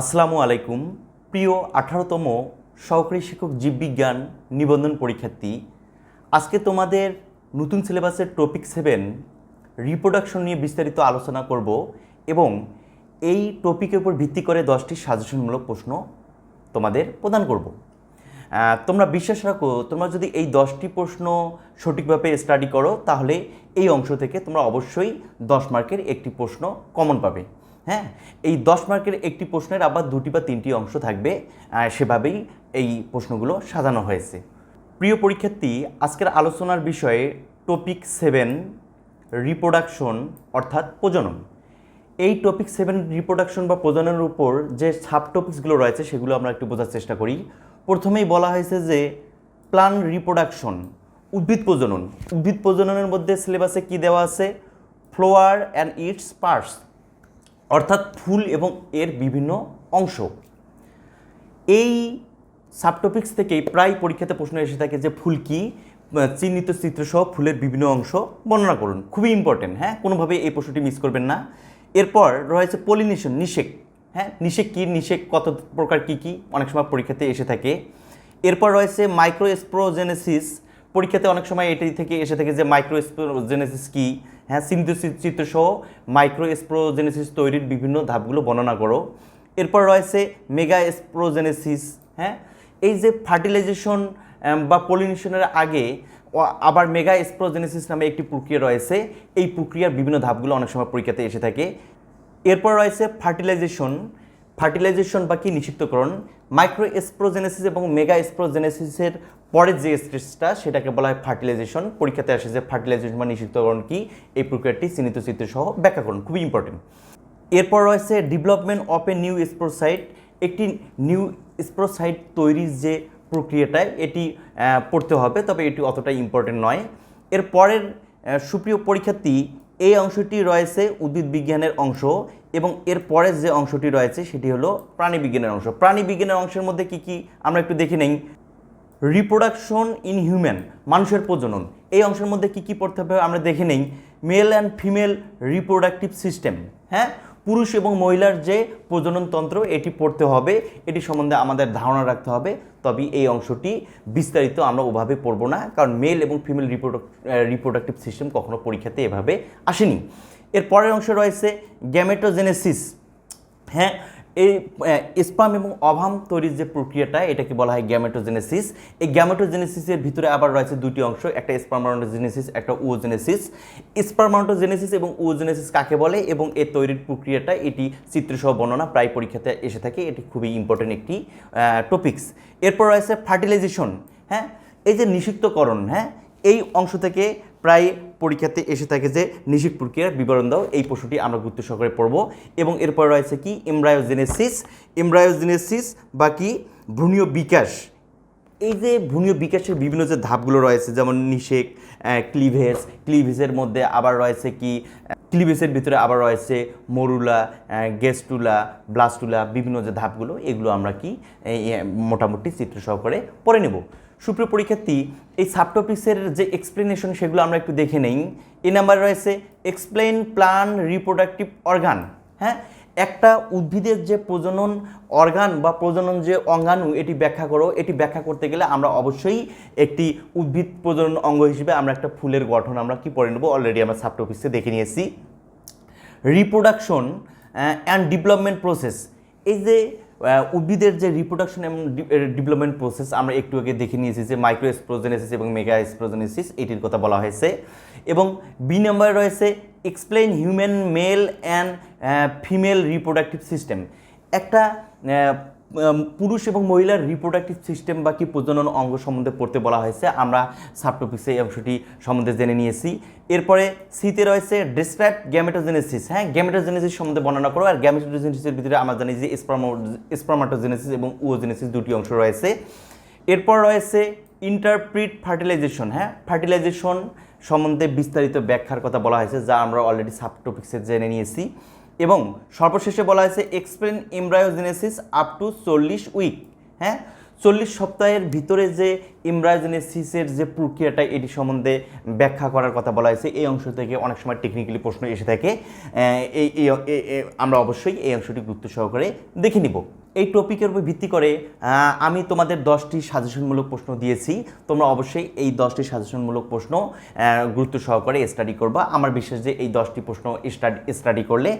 আসসালামু আলাইকুম। প্রিয় আঠারোতম সহকারী শিক্ষক জীববিজ্ঞান নিবন্ধন পরীক্ষার্থী, আজকে তোমাদের নতুন সিলেবাসের টপিক সেভেন রিপ্রোডাকশন নিয়ে বিস্তারিত আলোচনা করব এবং এই টপিকের উপর ভিত্তি করে দশটি সাজেশনমূলক প্রশ্ন তোমাদের প্রদান করব। তোমরা বিশ্বাস রাখো, তোমরা যদি এই দশটি প্রশ্ন সঠিকভাবে স্টাডি করো, তাহলে এই অংশ থেকে তোমরা অবশ্যই দশ মার্কের একটি প্রশ্ন কমন পাবে। হ্যাঁ এই দশ মার্কের একটি প্রশ্নের আবার দুটি বা তিনটি অংশ থাকবে সেভাবেই এই প্রশ্নগুলো সাজানো হয়েছে। প্রিয় পরীক্ষার্থী, আজকের আলোচনার বিষয়ে টপিক সেভেন রিপ্রোডাকশন অর্থাৎ প্রজনন। এই টপিক সেভেন রিপ্রোডাকশন বা প্রজননের উপর যে সাব টপিকসগুলো রয়েছে, সেগুলো আমরা একটু বোঝার চেষ্টা করি। প্রথমেই বলা হয়েছে যে প্লান রিপ্রোডাকশন উদ্ভিদ প্রজনন। উদ্ভিদ প্রজননের মধ্যে সিলেবাসে কি দেওয়া আছে? ফ্লোয়ার অ্যান্ড ইটস পার্টস অর্থাৎ ফুল এবং এর বিভিন্ন অংশ। এই সাবটপিক্স থেকেই প্রায় পরীক্ষাতে প্রশ্ন এসে থাকে যে ফুল কি? চিহ্নিত চিত্রসহ ফুলের বিভিন্ন অংশ বর্ণনা করুন। খুবই ইম্পর্টেন্ট হ্যাঁ? কোনোভাবে এই প্রশ্নটি মিস করবেন না। এরপর রয়েছে পলিনেশন নিষেক হ্যাঁ? নিষেক কী? নিষেক কত প্রকার কি কি? অনেক সময় পরীক্ষাতে এসে থাকে। এরপর রয়েছে মাইক্রো স্প্রোজেনেসিস পরীক্ষাতে অনেক সময় এটি থেকে এসে থাকে যে মাইক্রো স্প্রোজেনেসিস কি? হ্যাঁ চি- চিত্রসহ মাইক্রো স্প্রোজেনেসিস তৈরির বিভিন্ন ধাপগুলো বর্ণনা করো। এরপর রয়েছে মেগা স্প্রোজেনেসিস হ্যাঁ? এই যে ফার্টিলাইজেশন বা পলিনেশনের আগে আবার মেগা স্প্রোজেনেসিস নামে একটি প্রক্রিয়া রয়েছে। এই প্রক্রিয়ার বিভিন্ন ধাপগুলো অনেক সময় পরীক্ষাতে এসে থাকে। এরপর রয়েছে ফার্টিলাইজেশন ফার্টিলাইজেশন বা কি? নিষিক্তকরণ মাইক্রো স্প্রোজেনেসিস এবং মেগা স্প্রোজেনেসিসের পরের যে স্টেজটা সেটাকে বলা হয় ফার্টিলাইজেশন। পরীক্ষাতে আসে যে ফার্টিলাইজেশন বা নিষিক্তকরণ কি? এই প্রক্রিয়াটি চিহ্নিত চিত্র সহ ব্যাখ্যা করুন, খুবই ইম্পর্টেন্ট এরপর রয়েছে development of a new sporocyte একটি নিউ স্প্রোসাইট তৈরির যে প্রক্রিয়াটায় এটি পড়তে হবে, তবে এটি অতটা ইম্পর্টেন্ট নয়। এর পরের সুপ্রিয় পরীক্ষার্থী, এই অংশটি রয়েছে উদ্ভিদ বিজ্ঞানের অংশ এবং এর পরের যে অংশটি রয়েছে সেটি হলো প্রাণী বিজ্ঞানের অংশ। প্রাণী বিজ্ঞানের অংশের মধ্যে কি কি আমরা একটু দেখে নেই। রিপ্রোডাকশন ইন হিউম্যান মানুষের প্রজনন। এই অংশের মধ্যে কি কি পড়তে হবে আমরা দেখে নেই। Male and female reproductive system হ্যাঁ? পুরুষ এবং মহিলার যে প্রজননতন্ত্র এটি পড়তে হবে। এটি সম্বন্ধে আমাদের ধারণা রাখতে হবে। তবে এই অংশটি বিস্তারিত আমরা ওভাবে পড়ব না, কারণ মেল এবং ফিমেল রিপ্রোডাক্টিভ সিস্টেম কখনো পরীক্ষাতে এভাবে আসেনি। এর পরের অংশ রয়েছে গ্যামেটোজেনেসিস হ্যাঁ? এই স্পাম এবং অভাম তৈরির যে প্রক্রিয়াটা, এটাকে বলা হয় গ্যামেটোজেনেসিস এই গ্যামেটোজেনেসিসের ভিতরে আবার রয়েছে দুটি অংশ, একটা স্পারমাটোজেনেসিস একটা উওজেনেসিস স্পারমাটোজেনেসিস এবং উওজেনেসিস কাকে বলে এবং এর তৈরির প্রক্রিয়াটা, এটি চিত্রসহ বর্ণনা, প্রায় পরীক্ষাতে এসে থাকে, এটি খুবই ইম্পর্টেন্ট একটি টপিকস এরপর রয়েছে ফার্টিলাইজেশন হ্যাঁ? এই যে নিষিক্তকরণ হ্যাঁ? এই অংশ থেকে প্রায় পরীক্ষাতে এসে থাকে যে নিষিক প্রক্রিয়ার বিবরণ দাও, এই প্রশ্নটি আমরা গুরুত্ব সহকারে পড়ব। এবং এরপর রয়েছে কি? এমব্রায়োজেনেসিস এমব্রায়োজেনেসিস বা কি? ভ্রূণীয় বিকাশ। এই যে ভ্রূণীয় বিকাশের বিভিন্ন যে ধাপগুলো রয়েছে, যেমন নিষেক ক্লিভেজ, ক্লিভেজের মধ্যে আবার রয়েছে কি? ক্লিভেজের ভিতরে আবার রয়েছে মরুলা গেস্টুলা ব্লাস্টুলা, বিভিন্ন যে ধাপগুলো, এগুলো আমরা কি? মোটামুটি চিত্র সহকারে পড়ে নেব। সুপ্রিয় পরীক্ষার্থী, এই সাবটপিক্সের যে এক্সপ্লেনেশন সেগুলো আমরা একটু দেখে নেই। এই নাম্বার রয়েছে এক্সপ্লেন প্লান রিপ্রোডাক্টিভ অর্গান হ্যাঁ? একটা উদ্ভিদের যে প্রজনন অর্গান বা প্রজনন যে অঙ্গাণু, এটি ব্যাখ্যা করো। এটি ব্যাখ্যা করতে গেলে আমরা অবশ্যই একটি উদ্ভিদ প্রজনন অঙ্গ হিসেবে আমরা একটা ফুলের গঠন আমরা কি পড়ে নেব? অলরেডি আমরা সাবটপিক্সে দেখে নিয়েছি। রিপ্রোডাকশন অ্যান্ড ডেভেলপমেন্ট প্রসেস এই যে উদ্ভিদের যে রিপ্রোডাকশন এবং ডেভেলপমেন্ট প্রসেস আমরা একটু আগে দেখে নিয়েছি যে মাইক্রো এক্সপ্রোজেনেসিস এবং মেগা এক্সপ্রোজেনেসিস এটির কথা বলা হয়েছে। এবং বি নাম্বারে রয়েছে explain human male and female reproductive system একটা পুরুষ এবং মহিলার রিপ্রোডাক্টিভ সিস্টেম বা কি প্রজনন অঙ্গ সম্বন্ধে পড়তে বলা হয়েছে। আমরা সাবটপিক্সে এই অংশটি সম্বন্ধে জেনে নিয়েছি। এরপরে সিতে রয়েছে ডিসক্রাইব গ্যামেটোজেনেসিস হ্যাঁ গ্যামেটোজেনেসিস সম্বন্ধে বর্ণনা করো। আর গ্যামেটোজেনেসিসের ভিতরে আমরা জানি যে স্পার্মাটোজেনেসিস এবং উওজেনেসিস দুটি অংশ রয়েছে। এরপর রয়েছে ইন্টারপ্রিট ফার্টিলাইজেশন হ্যাঁ ফার্টিলাইজেশন সম্বন্ধে বিস্তারিত ব্যাখ্যার কথা বলা হয়েছে, যা আমরা অলরেডি সাবটপিক্সে জেনে নিয়েছি। এবং সর্বশেষে বলা হয়েছে এক্সপ্লেন এমব্রায়োজেনেসিস আপ টু চল্লিশ উইক হ্যাঁ? চল্লিশ সপ্তাহের ভিতরে যে ইমব্রায়োজেনেসিসের যে প্রক্রিয়াটা এটি সম্বন্ধে ব্যাখ্যা করার কথা বলা হয়েছে, এই অংশ থেকে অনেক সময় টেকনিক্যালি প্রশ্ন এসে থাকে। এই আমরা অবশ্যই এই অংশটি গুরুত্ব সহকারে দেখে নিব। এই টপিকের উপর ভিত্তি করে আমি তোমাদের দশটি সাজেশনমূলক প্রশ্ন দিয়েছি। তোমরা অবশ্যই এই দশটি সাজেশনমূলক প্রশ্ন গুরুত্ব সহকারে স্টাডি করবা। আমার বিশ্বাস যে এই দশটি প্রশ্ন স্টাডি স্টাডি করলে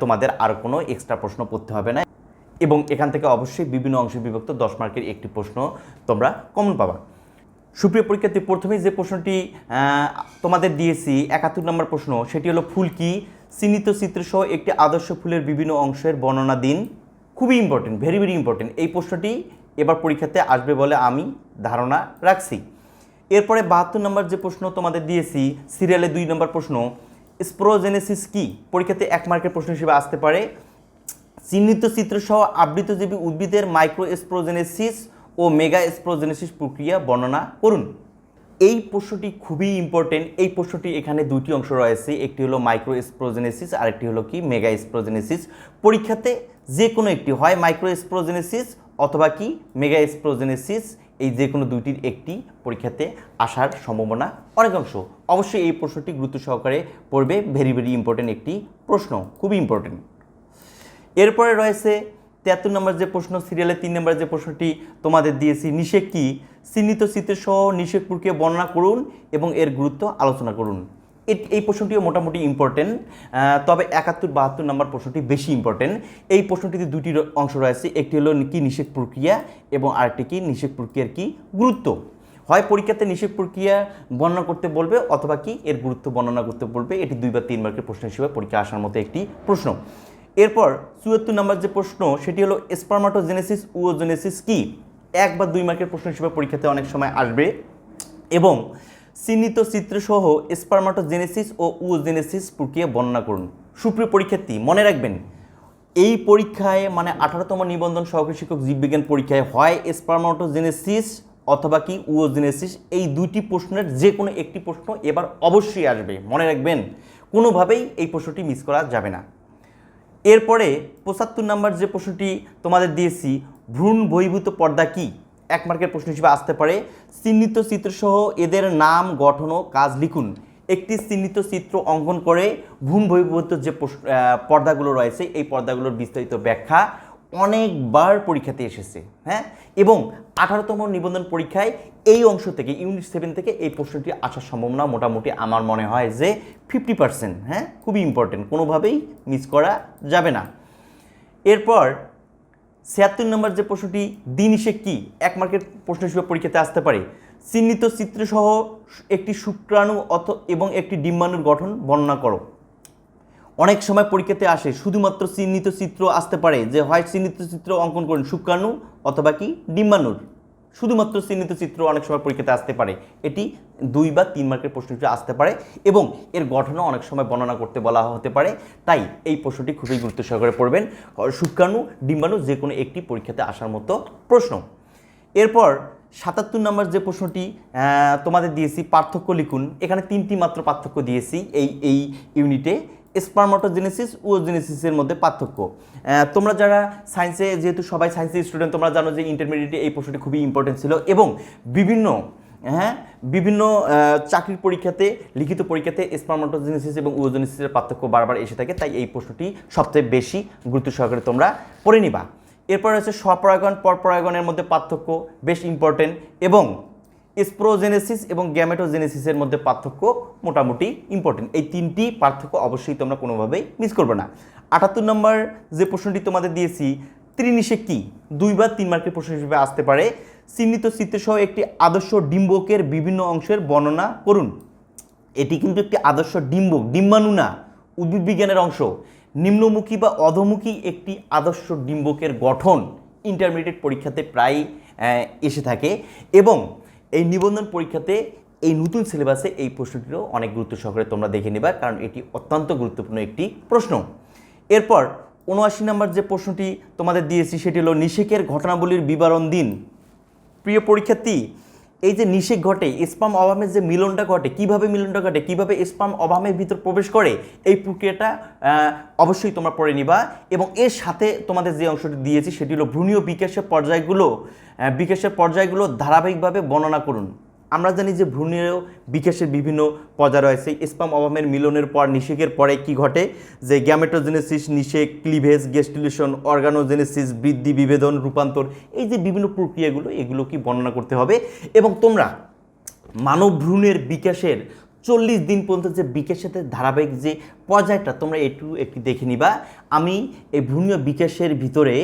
তোমাদের আর কোনো এক্সট্রা প্রশ্ন পড়তে হবে না। এবং এখান থেকে অবশ্যই বিভিন্ন অংশে বিভক্ত দশ মার্কের একটি প্রশ্ন তোমরা কমন পাবা। সুপ্রিয় পরীক্ষার্থী, প্রথমেই যে প্রশ্নটি তোমাদের দিয়েছি, একাত্তর নম্বর প্রশ্ন, সেটি হলো ফুল কি? চিহ্নিত চিত্রসহ একটি আদর্শ ফুলের বিভিন্ন অংশের বর্ণনা দিন। খুবই ইম্পর্টেন্ট ভেরি ভেরি ইম্পর্টেন্ট এই প্রশ্নটি এবার পরীক্ষাতে আসবে বলে আমি ধারণা রাখছি। এরপরে বাহাত্তর নম্বর যে প্রশ্ন তোমাদের দিয়েছি সিরিয়ালে দুই নম্বর প্রশ্ন স্প্রোজেনেসিস কি? পরীক্ষাতে এক মার্কের প্রশ্ন হিসেবে আসতে পারে। চিহ্নিত চিত্রসহ আবৃতজীবী উদ্ভিদের মাইক্রো স্প্রোজেনেসিস ও মেগা স্প্রোজেনেসিস প্রক্রিয়া বর্ণনা করুন। এই প্রশ্নটি খুবই ইম্পর্টেন্ট এই প্রশ্নটি এখানে দুটি অংশ রয়েছে, একটি হলো মাইক্রো স্প্রোজেনেসিস আর একটি হলো কি? মেগা স্প্রোজেনেসিস পরীক্ষাতে যে কোনো একটি হয় মাইক্রো স্প্রোজেনেসিস অথবা কি মেগা স্প্রোজেনেসিস এই যে কোনো দুইটির একটি পরীক্ষাতে আসার সম্ভাবনা অনেক অংশ। অবশ্যই এই প্রশ্নটি গুরুত্ব সহকারে পড়বে। ভেরি ভেরি ইম্পর্টেন্ট একটি প্রশ্ন, খুবই ইম্পর্টেন্ট এরপরে রয়েছে তেহাত্তর নম্বর যে প্রশ্ন সিরিয়ালের তিন নম্বর যে প্রশ্নটি তোমাদের দিয়েছি, নিষেক কি? চিহ্নিত চিত্রসহ নিষেক প্রক্রিয়া বর্ণনা করুন এবং এর গুরুত্ব আলোচনা করুন। এই প্রশ্নটিও মোটামুটি ইম্পর্টেন্ট তবে একাত্তর বাহাত্তর নম্বর প্রশ্নটি বেশি ইম্পর্টেন্ট এই প্রশ্নটিতে দুটি অংশ রয়েছে, একটি হলো কি নিষেক প্রক্রিয়া এবং আরেকটি কি নিষেক প্রক্রিয়ার কি গুরুত্ব। হয় পরীক্ষাতে নিষেক প্রক্রিয়া বর্ণনা করতে বলবে অথবা কি এর গুরুত্ব বর্ণনা করতে বলবে, এটি দুই বা তিন মার্কের প্রশ্ন হিসেবে পরীক্ষা আসার মতো একটি প্রশ্ন। এরপর চুয়াত্তর নম্বর যে প্রশ্ন, সেটি হলো স্পার্মাটোজেনেসিস উওজেনেসিস কি? এক বা দুই মার্কের প্রশ্ন হিসেবে পরীক্ষাতে অনেক সময় আসবে এবং চিহ্নিত চিত্রসহ স্পার্মাটোজেনেসিস ও উওজেনেসিস প্রক্রিয়া বর্ণনা করুন। সুপ্রিয় পরীক্ষার্থী, মনে রাখবেন, এই পরীক্ষায় মানে আঠারোতম নিবন্ধন সহকারী শিক্ষক জীববিজ্ঞান পরীক্ষায় হয় স্পার্মাটোজেনেসিস অথবা কি উওজেনেসিস এই দুইটি প্রশ্নের যে কোনো একটি প্রশ্ন এবার অবশ্যই আসবে। মনে রাখবেন, কোনোভাবেই এই প্রশ্নটি মিস করা যাবে না। এরপরে পঁচাত্তর নাম্বার যে প্রশ্নটি তোমাদের দিয়েছি, ভ্রূণ বহির্ভূত পর্দা কি? এক মার্কের প্রশ্ন হিসেবে আসতে পারে। চিহ্নিত চিত্রসহ এদের নাম, গঠন ও কাজ লিখুন। একটি চিহ্নিত চিত্র অঙ্কন করে ভ্রূণ বহির্ভূত যে পর্দাগুলো রয়েছে, এই পর্দাগুলোর বিস্তারিত ব্যাখ্যা অনেকবার পরীক্ষাতে এসেছে হ্যাঁ? এবং আঠারোতম নিবন্ধন পরীক্ষায় এই অংশ থেকে, ইউনিট সেভেন থেকে এই প্রশ্নটি আসার সম্ভাবনা মোটামুটি আমার মনে হয় যে ফিফটি পার্সেন্ট হ্যাঁ? খুবই ইম্পর্টেন্ট কোনোভাবেই মিস করা যাবে না। এরপর ছিয়াত্তর নম্বর যে প্রশ্নটি দিন সে কী? এক মার্কের প্রশ্ন হিসেবে পরীক্ষাতে আসতে পারে। চিহ্নিত চিত্রসহ একটি শুক্রাণু অথ, এবং একটি ডিম্বাণুর গঠন বর্ণনা করো। অনেক সময় পরীক্ষাতে আসে, শুধুমাত্র চিহ্নিত চিত্র আসতে পারে, যে হয় চিহ্নিত চিত্র অঙ্কন করুন শুক্রাণু অথবা কি? ডিম্বাণুর। শুধুমাত্র চিহ্নিত চিত্র অনেক সময় পরীক্ষাতে আসতে পারে। এটি দুই বা তিন মার্কের প্রশ্নটি আসতে পারে এবং এর গঠনও অনেক সময় বর্ণনা করতে বলা হতে পারে। তাই এই প্রশ্নটি খুবই গুরুত্ব সহকারে পড়বেন। শুক্রাণু, ডিম্বাণু যে কোনো একটি পরীক্ষাতে আসার মতো প্রশ্ন। এরপর সাতাত্তর নম্বর যে প্রশ্নটি তোমাদের দিয়েছি, পার্থক্য লিখুন। এখানে তিনটি মাত্র পার্থক্য দিয়েছি এই এই ইউনিটে স্পার্মাটোজেনেসিস ওজেনেসিসের মধ্যে পার্থক্য। তোমরা যারা সায়েন্সে যেহেতু সবাই সায়েন্সের স্টুডেন্ট তোমরা জানো যে ইন্টারমিডিয়েটে এই প্রশ্নটি খুবই ইম্পর্টেন্ট ছিল এবং বিভিন্ন হ্যাঁ বিভিন্ন চাকরির পরীক্ষাতে, লিখিত পরীক্ষাতে স্পার্মাটোজেনেসিস এবং ওজেনেসিসের পার্থক্য বারবার এসে থাকে, তাই এই প্রশ্নটি সবচেয়ে বেশি গুরুত্ব সহকারে তোমরা পড়ে নিবা। এরপর হচ্ছে স্বপরাগন পরপরাগনের মধ্যে পার্থক্য, বেশ ইম্পর্টেন্ট এবং স্প্রোজেনেসিস এবং গ্যামেটোজেনেসিসের মধ্যে পার্থক্য মোটামুটি ইম্পর্টেন্ট এই তিনটি পার্থক্য অবশ্যই তোমরা কোনোভাবেই মিস করবে না। আটাত্তর নম্বর যে প্রশ্নটি তোমাদের দিয়েছি, ত্রিনিষে কি? দুই বা তিন মার্কের প্রশ্ন হিসেবে আসতে পারে। চিহ্নিত চিত্রসহ একটি আদর্শ ডিম্বকের বিভিন্ন অংশের বর্ণনা করুন। এটি কিন্তু একটি আদর্শ ডিম্বক, ডিম্বাণু না উদ্ভিদ বিজ্ঞানের অংশ। নিম্নমুখী বা অধমুখী একটি আদর্শ ডিম্বকের গঠন ইন্টারমিডিয়েট পরীক্ষাতে প্রায় এসে থাকে এবং এই নিবন্ধন পরীক্ষাতে এই নতুন সিলেবাসে এই প্রশ্নটিও অনেক গুরুত্ব সহকারে তোমরা দেখে নেবা, কারণ এটি অত্যন্ত গুরুত্বপূর্ণ একটি প্রশ্ন। এরপর উনআশি নম্বর যে প্রশ্নটি তোমাদের দিয়েছি, সেটি হলো নিষেকের ঘটনাবলীর বিবরণ দিন। প্রিয় পরীক্ষার্থী এই যে নিষেক ঘটে, স্পাম অভামের যে মিলনটা ঘটে, কীভাবে মিলনটা ঘটে, কীভাবে স্পাম অভামের ভিতর প্রবেশ করে, এই প্রক্রিয়াটা অবশ্যই তোমরা পড়ে নিবা। এবং এর সাথে তোমাদের যে অংশটি দিয়েছি, সেটি হলো ভ্রূণীয় বিকাশের পর্যায়গুলো বিকাশের পর্যায়গুলো ধারাবাহিকভাবে বর্ণনা করুন। আমরা জানি যে ভ্রূণীয় বিকাশের বিভিন্ন পর্যায় রয়েছে। স্পাম অভামের মিলনের পর নিষেকের পরে কি ঘটে? যে গ্যামেটোজেনেসিস নিষেক ক্লিভেজ গেস্টিলেশন অর্গানোজেনেসিস বৃদ্ধি, বিভেদন, রূপান্তর, এই যে বিভিন্ন প্রক্রিয়াগুলো, এগুলো কি বর্ণনা করতে হবে? এবং তোমরা মানব ভ্রূণের বিকাশের চল্লিশ দিন পর্যন্ত যে বিকাশের ধারাবাহিক যে পর্যায়টা, তোমরা একটু একটু দেখে নিবা। আমি এই ভ্রূণীয় বিকাশের ভিতরে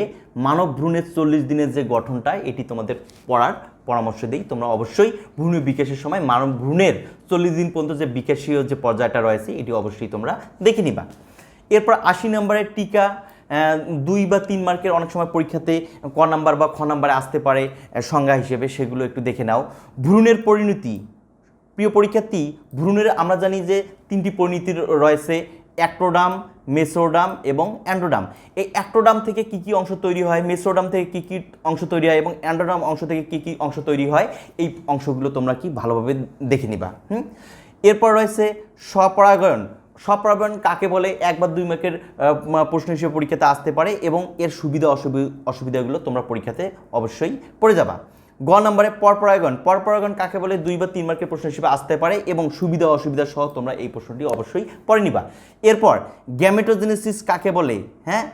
মানব ভ্রূণের চল্লিশ দিনের যে গঠনটা, এটি তোমাদের পড়ার পরামর্শ দিই। তোমরা অবশ্যই ভ্রূণীয় বিকাশের সময় মানব ভ্রূণের চল্লিশ দিন পর্যন্ত যে বিকাশীয় যে পর্যায়টা রয়েছে, এটি অবশ্যই তোমরা দেখে নিবা। এরপর আশি নম্বরের টিকা দুই বা তিন মার্কের অনেক সময় পরীক্ষাতে ক নাম্বার বা খ নাম্বারে আসতে পারে সংজ্ঞা হিসেবে সেগুলো একটু দেখে নাও। ভ্রূণের পরিণতি, প্রিয় পরীক্ষার্থী, ভ্রূণের আমরা জানি যে তিনটি পরিণতি রয়েছে, অ্যাক্টোডাম মেসোডাম এবং অ্যান্ড্রোডাম। এই অ্যাক্টোডাম থেকে কি কি অংশ তৈরি হয়? মেসোডাম থেকে কি কি অংশ তৈরি হয় এবং অ্যান্ড্রোডাম অংশ থেকে কি কি অংশ তৈরি হয়? এই অংশগুলো তোমরা কি ভালোভাবে দেখে নিবা, হুম? এরপর রয়েছে স্বপরাগায়ন। স্বপরাগায়ন কাকে বলে? এক বা দুই মার্কের প্রশ্ন হিসেবে পরীক্ষাতে আসতে পারে এবং এর সুবিধা অসুবি- অসুবিধাগুলো তোমরা পরীক্ষাতে অবশ্যই পড়ে যাবা। গ নম্বরে পরপরাগণ। পরপরাগণ কাকে বলে? দুই বা তিন মার্কের প্রশ্ন হিসেবে আসতে পারে এবং সুবিধা অসুবিধা সহ তোমরা এই প্রশ্নটি অবশ্যই পড়ে নিবা। এরপর, গ্যামেটোজেনেসিস কাকে বলে? হ্যাঁ?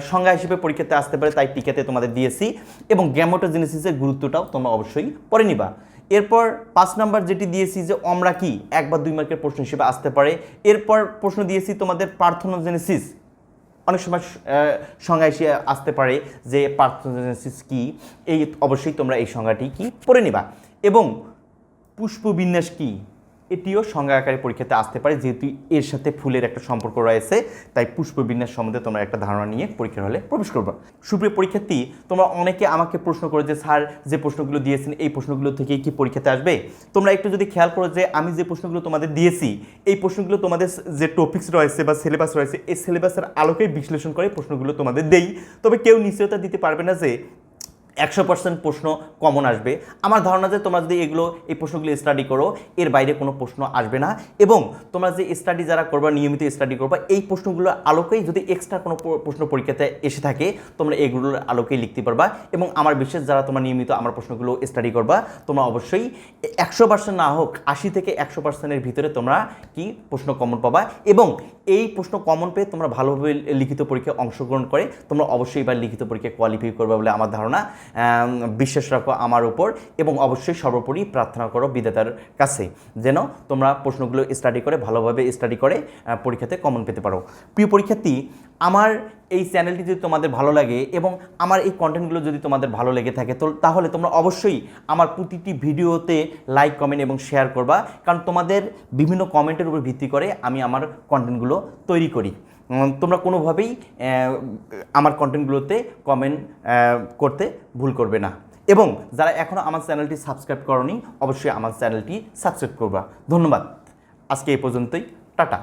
সংজ্ঞা হিসেবে পরীক্ষাতে আসতে পারে, তাই টিকাতে তোমাদের দিয়েছি। এবং গ্যামেটোজেনেসিসের গুরুত্বটাও তোমরা অবশ্যই পড়ে নিবা। এরপর, পাঁচ নাম্বার যেটি দিয়েছি যে অমরা কি? এক বা দুই মার্কের প্রশ্ন হিসেবে আসতে পারে। এরপর প্রশ্ন দিয়েছি তোমাদের পার্থনোজেনেসিস। অনেক সময় সংজ্ঞা এসে আসতে পারে যে পার্থোজেনেসিস কি। এই অবশ্যই তোমরা এই সংজ্ঞাটি কি পড়ে নিবা। এবং পুষ্পবিন্যাস কি? এটিও সংজ্ঞা আকারে পরীক্ষাতে আসতে পারে, যেহেতু এর সাথে ফুলের একটা সম্পর্ক রয়েছে। তাই পুষ্পবিন্যাস সম্বন্ধে তোমরা একটা ধারণা নিয়ে পরীক্ষার হলে প্রবেশ করবে। সুপ্রিয় পরীক্ষার্থী, তোমরা অনেকে আমাকে প্রশ্ন করো যে, স্যার, যে প্রশ্নগুলো দিয়েছেন, এই প্রশ্নগুলো থেকে কি পরীক্ষাতে আসবে? তোমরা একটু যদি খেয়াল করো যে, আমি যে প্রশ্নগুলো তোমাদের দিয়েছি, এই প্রশ্নগুলো তোমাদের যে টপিক্স রয়েছে বা সিলেবাস রয়েছে, এই সিলেবাসের আলোকে বিশ্লেষণ করে প্রশ্নগুলো তোমাদের দেই। তবে কেউ নিশ্চয়তা দিতে পারবে না যে একশো পার্সেন্ট প্রশ্ন কমন আসবে। আমার ধারণা যে তোমরা যদি এগুলো, এই প্রশ্নগুলো স্টাডি করো, এর বাইরে কোনো প্রশ্ন আসবে না এবং তোমরা যে স্টাডি যারা করবা, নিয়মিত স্টাডি করবা, এই প্রশ্নগুলোর আলোকেই যদি এক্সট্রা কোনো প্রশ্ন পরীক্ষাতে এসে থাকে, তোমরা এগুলোর আলোকেই লিখতে পারবা এবং আমার বিশেষ যারা তোমরা নিয়মিত আমার প্রশ্নগুলো স্টাডি করবা, তোমরা অবশ্যই একশো পার্সেন্ট না হোক, আশি থেকে একশো পার্সেন্টের ভিতরে তোমরা কি প্রশ্ন কমন পাবা এবং এই প্রশ্ন কমন পেয়ে তোমরা ভালোভাবে লিখিত পরীক্ষায় অংশগ্রহণ করে, তোমরা অবশ্যই এবার লিখিত পরীক্ষায় কোয়ালিফাই করবে বলে আমার ধারণা। বিশ্বাস রাখো আমার উপর এবং অবশ্যই সর্বোপরি প্রার্থনা করো বিধাতার কাছে। যেন তোমরা প্রশ্নগুলো স্টাডি করে, ভালোভাবে স্টাডি করে পরীক্ষাতে কমন পেতে পারো। প্রিয় পরীক্ষার্থী, আমার এই চ্যানেলটি যদি তোমাদের ভালো লাগে এবং আমার এই কন্টেন্টগুলো যদি তোমাদের ভালো লেগে থাকে, তো তাহলে তোমরা অবশ্যই আমার প্রতিটি ভিডিওতে লাইক কমেন্ট এবং শেয়ার করবা। কারণ তোমাদের বিভিন্ন কমেন্টের উপর ভিত্তি করে আমি আমার কন্টেন্টগুলো তৈরি করি। তোমরা কোনোভাবেই আমার কন্টেন্টগুলোতে কমেন্ট করতে ভুল করবে না। এবং যারা এখনও আমার চ্যানেলটি সাবস্ক্রাইব করনি, অবশ্যই আমার চ্যানেলটি সাবস্ক্রাইব করবা। ধন্যবাদ। আজকে এই পর্যন্তই। টাটা।